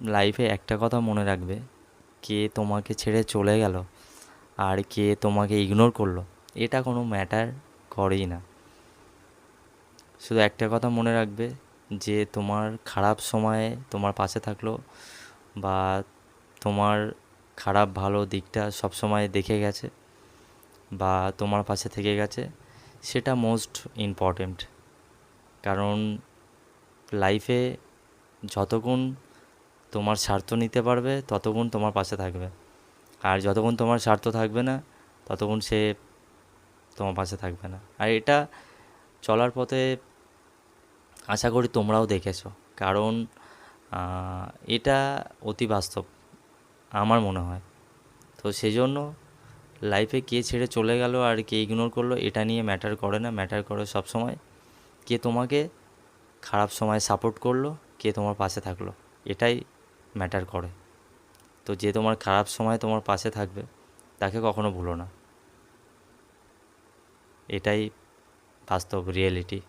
লাইফে একটা কথা মনে রাখবে, কে তোমাকে ছেড়ে চলে গেল আর কে তোমাকে ইগনোর করল, এটা কোনো ম্যাটার করেই না। শুধু একটা কথা মনে রাখবে যে তোমার খারাপ সময়ে তোমার পাশে থাকল বা তোমার খারাপ ভালো দিকটা সব সময় দেখে গেছে বা তোমার পাশে থেকে গেছে, সেটা মোস্ট ইম্পর্ট্যান্ট কারণ লাইফে যতক্ষণ তোমার স্বার্থ নিতে পারবে ততক্ষণ তোমার পাশে থাকবে। আর যতক্ষণ তোমার স্বার্থ থাকবে না ততক্ষণ সে তোমার পাশে থাকবে না। আর এটা চলার পথে আশা করি তোমরাও দেখেছ। কারণ এটা অতি বাস্তব, আমার মনে হয়। তো সেই জন্য লাইফে কে ছেড়ে চলে গেল আর কে ইগনোর করল, এটা নিয়ে ম্যাটার করে না। ম্যাটার করে সব সময় কে তোমাকে খারাপ সময় সাপোর্ট করল, কে তোমার পাশে থাকল। এটাই ম্যাটার করে। তো যে তোমার খারাপ সময় তোমার পাশে থাকবে, তাকে কখনো ভুলো না। এটাই বাস্তব রিয়েলিটি